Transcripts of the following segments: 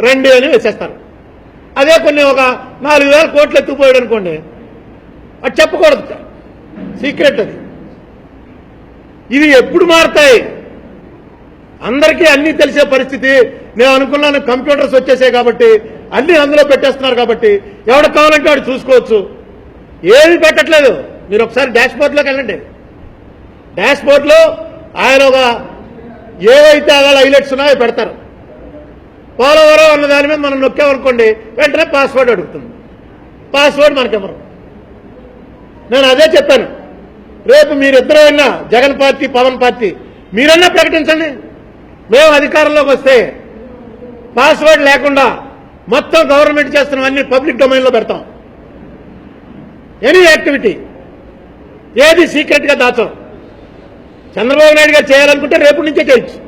రండి అని వేసేస్తారు. అదే కొన్ని ఒక నాలుగు వేల కోట్లు ఎత్తుకుపోయాడు అనుకోండి. అది చెప్పకూడదు. సీక్రెట్ అది. ఇవి ఎప్పుడు మారుతాయి? అందరికీ అన్నీ తెలిసే పరిస్థితి. నేను అనుకున్నాను కంప్యూటర్స్ వచ్చేసాయి కాబట్టి అన్నీ అందులో పెట్టేస్తున్నారు కాబట్టి ఎవడు కావాలంటే వాడు చూసుకోవచ్చు. ఏమి పెట్టట్లేదు. మీరు ఒకసారి డాష్ బోర్డ్లోకి వెళ్ళండి. డాష్ బోర్డ్లో ఆయన ఒక ఏవైతే అలా హైలైట్స్ ఉన్నాయో పెడతారు. పోలవరం అన్న దాని మీద మనం నొక్కామనుకోండి వెంటనే పాస్వర్డ్ అడుగుతుంది. పాస్వర్డ్ మనకెవరు నేను అదే చెప్పాను. రేపు మీరిద్దరూ అయినా జగన్ పార్టీ పవన్ పార్టీ మీరన్నా ప్రకటించండి. మేము అధికారంలోకి వస్తే పాస్వర్డ్ లేకుండా మొత్తం గవర్నమెంట్ చేస్తున్నవన్నీ పబ్లిక్ డొమైన్లో పెడతాం. ఎనీ యాక్టివిటీ ఏది సీక్రెట్గా దాచం. చంద్రబాబు నాయుడు గారు చేయాలనుకుంటే రేపు నుంచే చేయొచ్చు.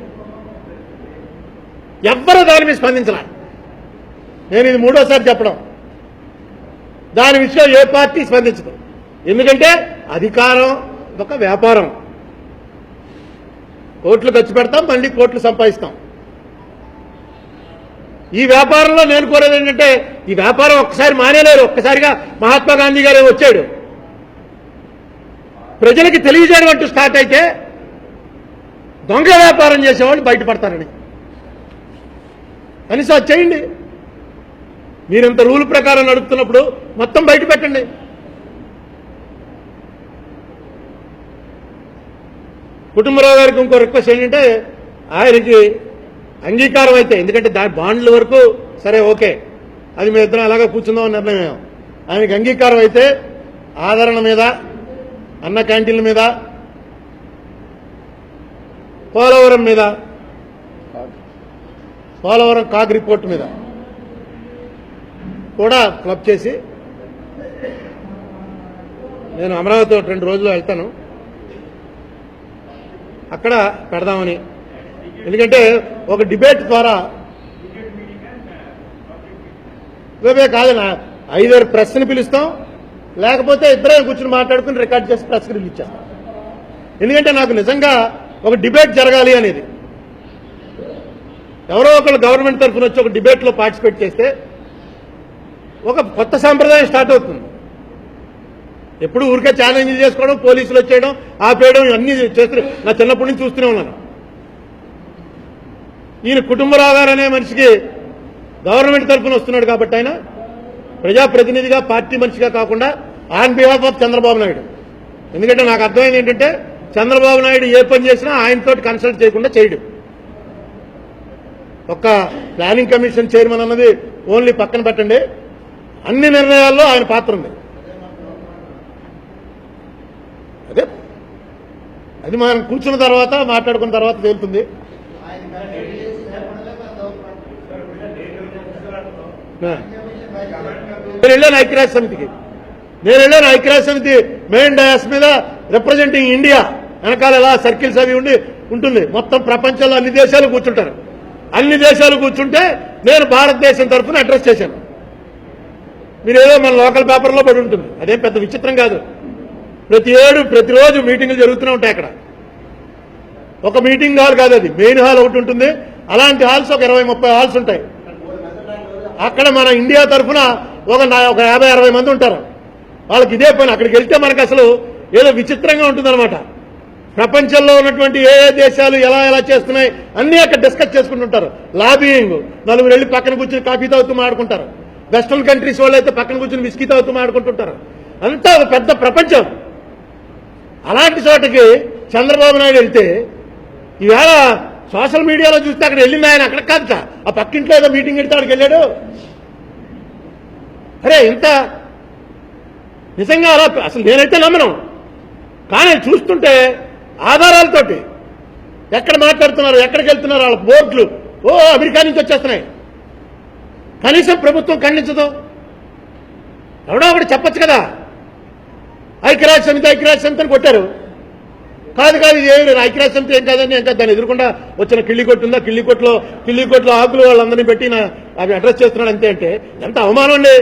ఎవ్వరూ దాని మీద స్పందించలే. నేను ఇది మూడోసారి చెప్పడం. దాని విషయం ఏ పార్టీ స్పందించదు. ఎందుకంటే అధికారం ఒక వ్యాపారం. కోట్లు ఖర్చు పెడతాం మళ్ళీ కోట్లు సంపాదిస్తాం. ఈ వ్యాపారంలో నేను కోరేది ఏంటంటే ఈ వ్యాపారం ఒక్కసారి మానేలేరు. ఒక్కసారిగా మహాత్మా గాంధీ గారు వచ్చాడు. ప్రజలకి తెలియజేయడం అంటూ స్టార్ట్ అయితే దొంగ వ్యాపారం చేసేవాళ్ళు బయటపడతారని. కనీసం అది చేయండి. మీరింత రూల్ ప్రకారం నడుపుతున్నప్పుడు మొత్తం బయట పెట్టండి. కుటుంబరావు గారికి ఇంకో రిక్వెస్ట్ ఏంటంటే ఆయనకి అంగీకారం అయితే ఎందుకంటే దాని బాండ్ల వరకు సరే ఓకే. అది మీ ఇద్దరం అలాగే కూర్చుందాం అని నిర్ణయం ఆయనకి అంగీకారం అయితే ఆదరణ మీద అన్న క్యాంటీన్ల మీద పోలవరం మీద పోలవరం కాగ్ రిపోర్ట్ మీద కూడా క్లబ్ చేసి నేను అమరావతి ఒక రెండు రోజులు వెళ్తాను. అక్కడ పెడదామని. ఎందుకంటే ఒక డిబేట్ ద్వారా ఇవే కాదు ఐదారు ప్రెస్ని పిలుస్తాం లేకపోతే ఇద్దరే కూర్చుని మాట్లాడుకుని రికార్డ్ చేసి ప్రెస్కి రిలీజ్ చేస్తాం. ఎందుకంటే నాకు నిజంగా ఒక డిబేట్ జరగాలి అనేది ఎవరో ఒకళ్ళు గవర్నమెంట్ తరఫున వచ్చి ఒక డిబేట్లో పార్టిసిపేట్ చేస్తే ఒక కొత్త సాంప్రదాయం స్టార్ట్ అవుతుంది. ఎప్పుడు ఊరికే ఛాలెంజ్ చేసుకోవడం పోలీసులు వచ్చేయడం ఆపేయడం ఇవన్నీ చేస్తారు నా చిన్నప్పటి నుంచి చూస్తూనే ఉన్నాను. ఈయన కుటుంబరావు గారు అనే మనిషికి గవర్నమెంట్ తరఫున వస్తున్నాడు కాబట్టి ఆయన ప్రజాప్రతినిధిగా పార్టీ మనిషిగా కాకుండా on behalf of Chandrababu Naidu. ఎందుకంటే నాకు అర్థమైంది ఏంటంటే చంద్రబాబు నాయుడు ఏ పని చేసినా ఆయనతో కన్సల్ట్ చేయకుండా చేయడు. ఒక్క ప్లానింగ్ కమిషన్ చైర్మన్ అన్నది ఓన్లీ పక్కన పెట్టండి. అన్ని నిర్ణయాల్లో ఆయన పాత్ర ఉంది. అదే. అది మనం కూర్చున్న తర్వాత మాట్లాడుకున్న తర్వాత తేలుతుంది. నేను వెళ్ళాను ఐక్యరాజ్య సమితికి. నేను వెళ్ళాను ఐక్యరాజ్య సమితి మెయిన్ డయాస్ మీద రిప్రజెంటింగ్ ఇండియా వెనకాల ఎలా సర్కిల్స్ అవి ఉండి ఉంటుంది. మొత్తం ప్రపంచంలో అన్ని దేశాలు కూర్చుంటారు. అన్ని దేశాలు కూర్చుంటే నేను భారతదేశం తరఫున అడ్రస్ చేశాను. మీరు ఏదో మన లోకల్ పేపర్లో పడి ఉంటుంది. అదేం పెద్ద విచిత్రం కాదు. ప్రతి ఏడు ప్రతిరోజు మీటింగులు జరుగుతూనే ఉంటాయి అక్కడ. ఒక మీటింగ్ హాల్ కాదు అది. మెయిన్ హాల్ ఒకటి ఉంటుంది. అలాంటి హాల్స్ ఒక ఇరవై ముప్పై హాల్స్ ఉంటాయి. అక్కడ మన ఇండియా తరఫున ఒక ఒక యాభై అరవై మంది ఉంటారు. వాళ్ళకి ఇదే పని. అక్కడికి వెళ్తే మనకు అసలు ఏదో విచిత్రంగా ఉంటుందన్నమాట. ప్రపంచంలో ఉన్నటువంటి ఏ ఏ దేశాలు ఎలా ఎలా చేస్తున్నాయి అన్నీ అక్కడ డిస్కస్ చేసుకుంటుంటారు. లాబియింగ్ నలుగురు వెళ్ళి పక్కన కూర్చొని కాఫీ తాగుతూ మాడుకుంటారు వెస్ట్రన్ కంట్రీస్ వాళ్ళు అయితే పక్కన కూర్చొని విస్కీ తాగుతూ మాడుకుంటుంటారు అంతా ఒక పెద్ద ప్రపంచం. అలాంటి చోటకి చంద్రబాబు నాయుడు వెళ్తే ఈవేళ సోషల్ మీడియాలో చూస్తే అక్కడ వెళ్ళింది ఆయన అక్కడ కాదు ఆ పక్కింట్లో ఏదో మీటింగ్ పెడితే అక్కడికి వెళ్ళాడు. అరే ఇంత నిజంగా అలా అసలు నేనైతే నమ్మను. కానీ చూస్తుంటే ఆధారాలతోటి ఎక్కడ మాట్లాడుతున్నారు ఎక్కడికి వెళ్తున్నారు వాళ్ళ బోర్డులు. ఓ అమెరికా నుంచి వచ్చేస్తున్నాయి. కనీసం ప్రభుత్వం ఖండించదు. ఎవడో ఒకటి చెప్పచ్చు కదా. ఐక్యరాజ్య సమితి ఐక్యరాజ్య సమితి అని కొట్టారు. కాదు కాదు ఇది ఏమి లేదు. ఐక్యరాజ్య సమితి ఏం కాదని ఏం కాదు. దాన్ని ఎదుర్కొండా వచ్చిన కిళ్ళి కొట్టు ఉందా? కిళ్ళి కొట్టులో కిళ్ళి కొట్టులో ఆకులు వాళ్ళందరినీ పెట్టి అవి అడ్రస్ చేస్తున్నాడు అంతే అంటే. ఎంత అవమానం అండి.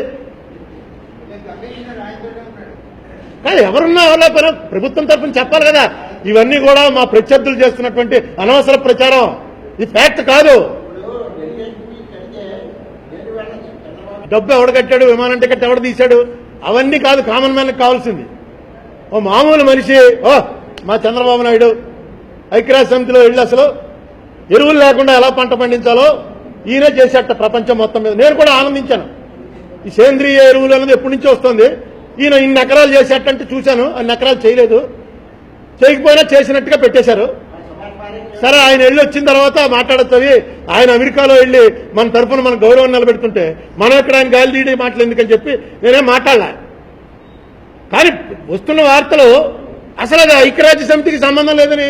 కాదు ఎవరున్నా ఎవరో ప్రభుత్వం తరఫున చెప్పాలి కదా. ఇవన్నీ కూడా మా ప్రత్యర్థులు చేస్తున్నటువంటి అనవసర ప్రచారం. ఇది ఫ్యాక్ట్ కాదు. డబ్బు ఎవడు కట్టాడు? విమానం టికెట్ ఎవడు తీశాడు? అవన్నీ కాదు కామన్ మ్యాన్కి కావాల్సింది. ఓ మామూలు మనిషి ఓ మా చంద్రబాబు నాయుడు ఐక్యరాజ్య సమితిలో వెళ్ళి అసలు ఎరువులు లేకుండా ఎలా పంట పండించాలో ఈయనే చేసేట ప్రపంచం మొత్తం మీద. నేను కూడా ఆనందించాను. ఈ సేంద్రియ ఎరువులు అనేది ఎప్పటి నుంచో వస్తుంది. ఈయన ఇన్ని ఎకరాలు చేసేటంటే చూశాను అన్ని ఎకరాలు చేయలేదు. చేయకపోయినా చేసినట్టుగా పెట్టేశారు. సరే ఆయన వెళ్ళి వచ్చిన తర్వాత మాట్లాడుతుంది ఆయన అమెరికాలో వెళ్ళి మన తరఫున మన గౌరవం నిలబెడుతుంటే మనం ఇక్కడ ఆయన గాలి తీయడం మాటలు ఎందుకని చెప్పి నేనేం మాట్లాడలే. కానీ వస్తున్న వార్తలు అసలు అది ఐక్యరాజ్య సమితికి సంబంధం లేదని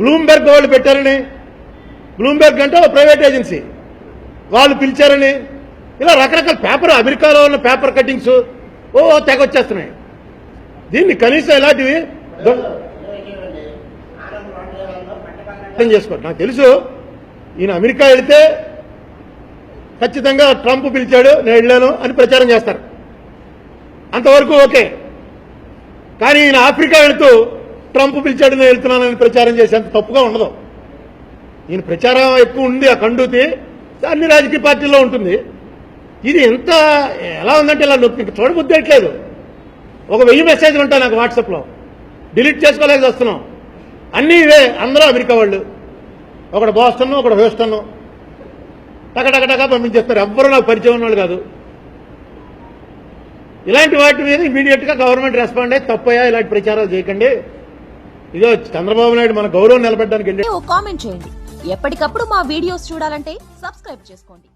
బ్లూంబెర్గ్ వాళ్ళు పెట్టారని. బ్లూంబెర్గ్ అంటే ఒక ప్రైవేట్ ఏజెన్సీ. వాళ్ళు పిలిచారని. ఇలా రకరకాల పేపర్ అమెరికాలో ఉన్న పేపర్ కటింగ్స్ ఓ తెగ వచ్చేస్తున్నాయి దీన్ని కనీసం ఇలాంటివి అర్థం చేసుకోండి నాకు తెలుసు ఈయన అమెరికా వెళితే ఖచ్చితంగా ట్రంప్ పిలిచాడు నేను వెళ్ళాను అని ప్రచారం చేస్తారు. అంతవరకు ఓకే. కానీ ఈయన ఆఫ్రికా వెళుతూ ట్రంప్ పిలిచాడు నేను వెళ్తున్నానని ప్రచారం చేసేంత తప్పుగా ఉండదు. ఈయన ప్రచారం ఎక్కువ ఉంది ఆ కండూతి అన్ని రాజకీయ పార్టీల్లో ఉంటుంది. ఇది ఎంత ఎలా ఉందంటే ఇలా నొప్పి ఇంక ఒక వెయ్యి మెసేజ్లు ఉంటాయి నాకు వాట్సాప్లో డిలీట్ చేసుకోలేక వస్తున్నాం. అన్నీ ఇవే అందరూ అమెరికా వాళ్ళు. ఒకడు బోస్టన్ ఒకడు హ్యూస్టన్ టకటకటగా పంపించేస్తారు ఎవ్వరూ నాకు పరిచయం ఉన్న వాళ్ళు కాదు. ఇలాంటి వాటి మీద ఇమీడియట్గా గవర్నమెంట్ రెస్పాండ్ అయ్యి తప్పయ్యా ఇలాంటి ప్రచారాలు చేయకండి. ఇదో చంద్రబాబు నాయుడు మన గౌరవం నిలబెట్టడానికి కామెంట్ చేయండి. ఎప్పటికప్పుడు మా వీడియోస్ చూడాలంటే సబ్స్క్రైబ్ చేసుకోండి.